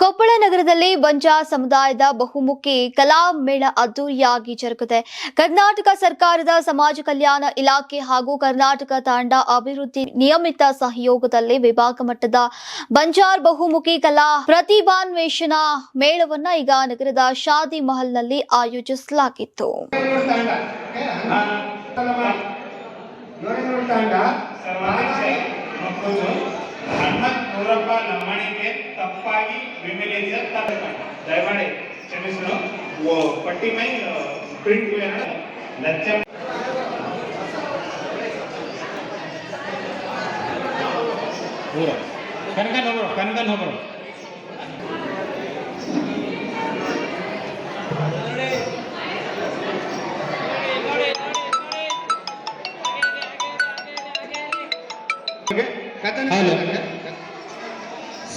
ಕೊಪ್ಪಳ ನಗರದಲ್ಲಿ ಬಂಜಾ ಸಮುದಾಯದ ಬಹುಮುಖಿ ಕಲಾ ಮೇಳ ಅದ್ದೂರಿಯಾಗಿ ಜರುಗಿದೆ ಕರ್ನಾಟಕ ಸರ್ಕಾರದ ಸಮಾಜ ಕಲ್ಯಾಣ ಇಲಾಖೆ ಹಾಗೂ ಕರ್ನಾಟಕ ತಾಂಡ ಅಭಿವೃದ್ಧಿ ನಿಯಮಿತ ಸಹಯೋಗದಲ್ಲಿ ವಿಭಾಗ ಮಟ್ಟದ ಬಂಜಾರ್ ಬಹುಮುಖಿ ಕಲಾ ಪ್ರತಿಭಾನ್ವೇಷಣ ಮೇಳವನ್ನ ಈಗ ನಗರದ ಶಾದಿ ಮಹಲ್ನಲ್ಲಿ ಆಯೋಜಿಸಲಾಗಿತ್ತು. ನೂರಪ್ಪ ಲಮ್ಮಣಿಗೆ ತಪ್ಪಾಗಿ ವಿಮಿಲಿಸಿದ ತಪ್ಪ ದಯಮಾಡಿ ಕ್ಷಮಿಸಲು. ಪಟ್ಟಿ ಮೈ ಪ್ರಿಂಟ್ ಲಚ್ಚ ನೂರ ಕನಕನ್ ಹೋಗ್ರು ಕನಕನ್ ಹೋಗ್ರು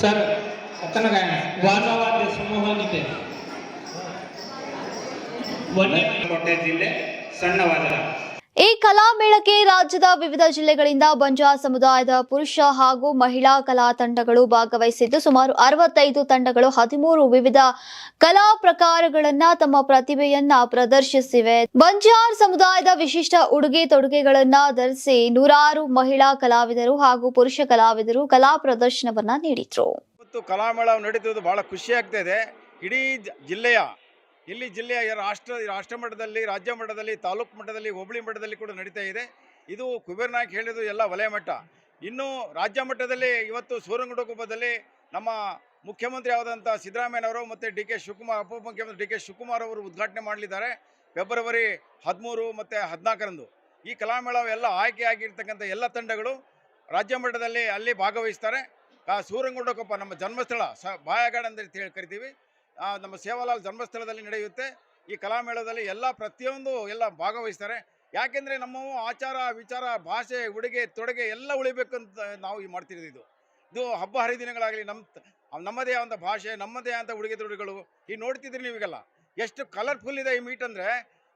ಸರ್ ಅತನ ಗಾಯನ ವಾಸವಾದ್ಯ ಸಮೂಹನಿದೆ ಒಂದೇ ಜಿಲ್ಲೆ ಸಣ್ಣವಾದ ಈ ಕಲಾ ಮೇಳಕ್ಕೆ ರಾಜ್ಯದ ವಿವಿಧ ಜಿಲ್ಲೆಗಳಿಂದ ಬಂಜಾ ಸಮುದಾಯದ ಪುರುಷ ಹಾಗೂ ಮಹಿಳಾ ಕಲಾ ತಂಡಗಳು ಭಾಗವಹಿಸಿದ್ದು ಸುಮಾರು ಅರವತ್ತೈದು ತಂಡಗಳು ಹದಿಮೂರು ವಿವಿಧ ಕಲಾ ಪ್ರಕಾರಗಳನ್ನ ತಮ್ಮ ಪ್ರತಿಭೆಯನ್ನ ಪ್ರದರ್ಶಿಸಿವೆ. ಬಂಜಾರ್ ಸಮುದಾಯದ ವಿಶಿಷ್ಟ ಉಡುಗೆ ತೊಡುಗೆಗಳನ್ನ ಧರಿಸಿ ನೂರಾರು ಮಹಿಳಾ ಕಲಾವಿದರು ಹಾಗೂ ಪುರುಷ ಕಲಾವಿದರು ಕಲಾ ಪ್ರದರ್ಶನವನ್ನ ನೀಡಿದ್ರು. ಕಲಾಮೇಳ ನಡೀತಿರೋದು ಬಹಳ ಖುಷಿ ಆಗ್ತಾ ಇದೆ. ಇಡೀ ಜಿಲ್ಲೆಯ ಇಲ್ಲಿ ಜಿಲ್ಲೆಯ ರಾಷ್ಟ್ರ ರಾಷ್ಟ್ರ ಮಟ್ಟದಲ್ಲಿ, ರಾಜ್ಯ ಮಟ್ಟದಲ್ಲಿ, ತಾಲೂಕು ಮಟ್ಟದಲ್ಲಿ, ಹೋಬಳಿ ಮಟ್ಟದಲ್ಲಿ ಕೂಡ ನಡೀತಾ ಇದೆ. ಇದು ಕುಬೇರ್ ನಾಯ್ಕ್ ಹೇಳಿದ್ದು ಎಲ್ಲ ವಲಯ ಮಟ್ಟ. ಇನ್ನು ರಾಜ್ಯ ಮಟ್ಟದಲ್ಲಿ ಇವತ್ತು ಸೂರಂಗುಡಕೊಪ್ಪದಲ್ಲಿ ನಮ್ಮ ಮುಖ್ಯಮಂತ್ರಿ ಆದಂಥ ಸಿದ್ದರಾಮಯ್ಯನವರು ಮತ್ತು ಡಿ ಕೆ ಶಿವಕುಮಾರ್ ಉಪಮುಖ್ಯಮಂತ್ರಿ ಡಿ ಕೆ ಶಿವಕುಮಾರ್ ಅವರು ಉದ್ಘಾಟನೆ ಮಾಡಲಿದ್ದಾರೆ ಫೆಬ್ರವರಿ ಹದಿಮೂರು ಮತ್ತು ಹದಿನಾಲ್ಕರಂದು. ಈ ಕಲಾಮೇಳ ಎಲ್ಲ ಆಯ್ಕೆಯಾಗಿರ್ತಕ್ಕಂಥ ಎಲ್ಲ ತಂಡಗಳು ರಾಜ್ಯ ಮಟ್ಟದಲ್ಲಿ ಅಲ್ಲಿ ಭಾಗವಹಿಸ್ತಾರೆ. ಆ ಸೂರಂಗುಂಡಕೊಪ್ಪ ನಮ್ಮ ಜನ್ಮಸ್ಥಳ, ಸ ಬಾಯಗಾಡ್ ಅಂತ ಹೇಳಿ ಕರಿತೀವಿ. ನಮ್ಮ ಸೇವಾಲಾಲ್ ಜನ್ಮಸ್ಥಳದಲ್ಲಿ ನಡೆಯುತ್ತೆ. ಈ ಕಲಾಮೇಳದಲ್ಲಿ ಎಲ್ಲ ಪ್ರತಿಯೊಂದು ಎಲ್ಲ ಭಾಗವಹಿಸ್ತಾರೆ. ಯಾಕೆಂದರೆ ನಮ್ಮ ಆಚಾರ, ವಿಚಾರ, ಭಾಷೆ, ಉಡುಗೆ, ತೊಡುಗೆ ಎಲ್ಲ ಉಳಿಬೇಕಂತ ನಾವು ಈ ಮಾಡ್ತಿರೋದು ಇದು. ಇದು ಹಬ್ಬ ಹರಿದಿನಗಳಾಗಲಿ ನಮ್ಮ ನಮ್ಮದೇ ಆದ ಭಾಷೆ, ನಮ್ಮದೇ ಆದ ಉಡುಗೆ ತೊಡುಗೆಗಳು. ಈ ನೋಡ್ತಿದ್ರಿ ನೀವೀಗೆಲ್ಲ ಎಷ್ಟು ಕಲರ್ಫುಲ್ ಇದೆ ಈ ಮೀಟ್ ಅಂದರೆ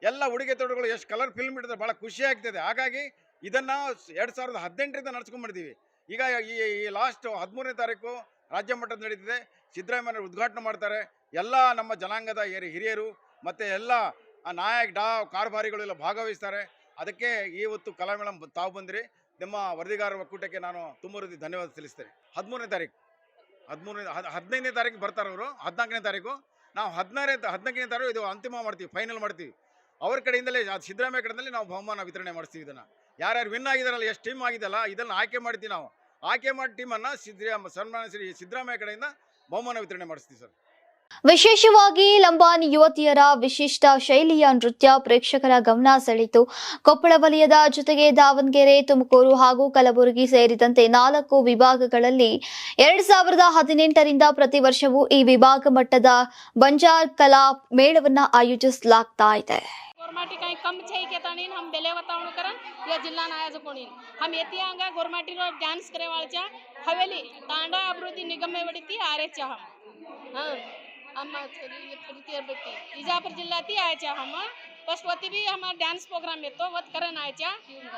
ಎಲ್ಲ ಉಡುಗೆ ತೊಡುಗಳು ಎಷ್ಟು ಕಲರ್ಫುಲ್ ಮೀಟ್ ಅಂದರೆ ಭಾಳ ಖುಷಿ ಆಗ್ತದೆ. ಹಾಗಾಗಿ ಇದನ್ನು ಎರಡು ಸಾವಿರದ ಹದಿನೆಂಟರಿಂದ ನಡೆಸ್ಕೊಂಡ್ಬಿಡ್ತೀವಿ ಈಗ ಈ ಈ ಲಾಸ್ಟ್ ಹದಿಮೂರನೇ ತಾರೀಕು ರಾಜ್ಯ ಮಟ್ಟದ ನಡೀತಿದೆ. ಸಿದ್ದರಾಮಯ್ಯ ಉದ್ಘಾಟನೆ ಮಾಡ್ತಾರೆ. ಎಲ್ಲ ನಮ್ಮ ಜನಾಂಗದ ಹಿರಿ- ಹಿರಿಯರು ಮತ್ತು ಎಲ್ಲ ನಾಯಕ್ ಡಾ ಕಾರ್ಭಾರಿಗಳು ಎಲ್ಲ ಭಾಗವಹಿಸ್ತಾರೆ. ಅದಕ್ಕೆ ಇವತ್ತು ಕಲಾಮೇಳ ಬ- ತಾವು ಬಂದಿರಿ. ನಿಮ್ಮ ವರದಿಗಾರರ ಒಕ್ಕೂಟಕ್ಕೆ ನಾನು ತುಂಬ ರೀತಿ ಧನ್ಯವಾದ ತಿಳಿಸ್ತೇನೆ ಹದಿಮೂರನೇ ತಾರೀಕು ಹದಿಮೂರನೇ, ಹದ್, ಹದಿನೈದನೇ ತಾರೀಕು ಬರ್ತಾರೆ ಅವರು. ಹದಿನಾಲ್ಕನೇ ತಾರೀಕು ನಾವು ಹದಿನಾರನೇ ಹದಿನಾಲ್ಕನೇ ತಾರೀಕು ಇದು ಅಂತಿಮ ಮಾಡ್ತೀವಿ, ಫೈನಲ್ ಮಾಡ್ತೀವಿ. ಅವ್ರ ಕಡೆಯಿಂದಲೇ ಸಿದ್ದರಾಮಯ್ಯ ಕಡೆಯಿಂದಲೇ ನಾವು ಬಹುಮಾನ ವಿತರಣೆ ಮಾಡಿಸ್ತೀವಿ ಇದನ್ನು. ಯಾರ್ಯಾರು ವಿನ್ ಆಗಿದಾರಲ್ಲ, ಎಷ್ಟು ಟೀಮ್ ಆಗಿದೆಯಲ್ಲ, ಇದನ್ನು ಆಯ್ಕೆ ಮಾಡ್ತೀವಿ ನಾವು. ಆಯ್ಕೆ ಮಾಡಿ ಟೀಮನ್ನು ಸಿದ್ದರಾಮ ಸನ್ಮಾನ ಶ್ರೀ ಸಿದ್ದರಾಮಯ್ಯ ಕಡೆಯಿಂದ ಬಹುಮಾನ ವಿತರಣೆ ಮಾಡಿಸ್ತೀವಿ ಸರ್. ವಿಶೇಷವಾಗಿ ಲಂಬಾನಿ ಯುವತಿಯರ ವಿಶಿಷ್ಟ ಶೈಲಿಯ ನೃತ್ಯ ಪ್ರೇಕ್ಷಕರ ಗಮನ ಸೆಳೆಯಿತು. ಕೊಪ್ಪಳ ವಲಯದ ಜೊತೆಗೆ ದಾವಣಗೆರೆ, ತುಮಕೂರು ಹಾಗೂ ಕಲಬುರಗಿ ಸೇರಿದಂತೆ ನಾಲ್ಕು ವಿಭಾಗಗಳಲ್ಲಿ ಎರಡ್ ಸಾವಿರದ ಹದಿನೆಂಟರಿಂದ ಪ್ರತಿ ವರ್ಷವೂ ಈ ವಿಭಾಗ ಮಟ್ಟದ ಬಂಜಾರ್ ಕಲಾ ಮೇಳವನ್ನ ಆಯೋಜಿಸಲಾಗ್ತಾ ಇದೆ. गोरमाटी काही कम छे केता नाही हम बेले वतावण करन या जिल्हा नायज कोणी हम येती आंगे गोरमाटी रो डांस डान्स करेवाळच्या हवेली तांडा अवृद्धी निगम मे वडीती आरे चा हा अम्मा छोरी ये पुरती बेटी इजापुर जिल्हा ती आय चा हम। पशुपति भी हमार डांस प्रोग्राम येतो वत करन आय चा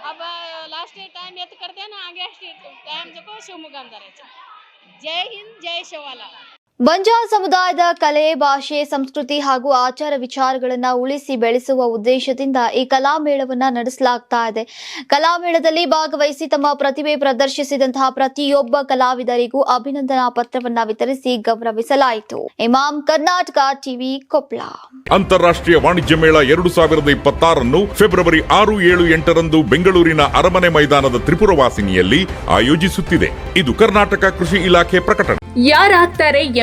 अब लास्ट टाइम येत करदे ना आगे टाइम जको शिवमुगांदर आय चा जय हिंद जय शिवाला। ಬಂಜಾರ್ ಸಮುದಾಯದ ಕಲೆ ಭಾಷೆ ಸಂಸ್ಕೃತಿ ಹಾಗೂ ಆಚಾರ ವಿಚಾರಗಳನ್ನ ಉಳಿಸಿ ಬೆಳೆಸುವ ಉದ್ದೇಶದಿಂದ ಈ ಕಲಾಮೇಳವನ್ನ ನಡೆಸಲಾಗ್ತಾ ಇದೆ. ಕಲಾಮೇಳದಲ್ಲಿ ಭಾಗವಹಿಸಿ ತಮ್ಮ ಪ್ರತಿಭೆ ಪ್ರದರ್ಶಿಸಿದಂತಹ ಪ್ರತಿಯೊಬ್ಬ ಕಲಾವಿದರಿಗೂ ಅಭಿನಂದನಾ ಪತ್ರವನ್ನ ವಿತರಿಸಿ ಗೌರವಿಸಲಾಯಿತು. ಇಮಾಮ್ ಕರ್ನಾಟಕ ಟಿವಿ ಕೊಪ್ಪಳ ಅಂತಾರಾಷ್ಟ್ರೀಯ ವಾಣಿಜ್ಯ ಮೇಳ ಎರಡು ಸಾವಿರದ ಇಪ್ಪತ್ತಾರನ್ನು ಫೆಬ್ರವರಿ ಆರು ಏಳು ಎಂಟರಂದು ಬೆಂಗಳೂರಿನ ಅರಮನೆ ಮೈದಾನದ ತ್ರಿಪುರವಾಸಿನಿಯಲ್ಲಿ ಆಯೋಜಿಸುತ್ತಿದೆ. ಇದು ಕರ್ನಾಟಕ ಕೃಷಿ ಇಲಾಖೆ ಪ್ರಕಟಣೆ. ಯಾರಾಗ್ತಾರೆ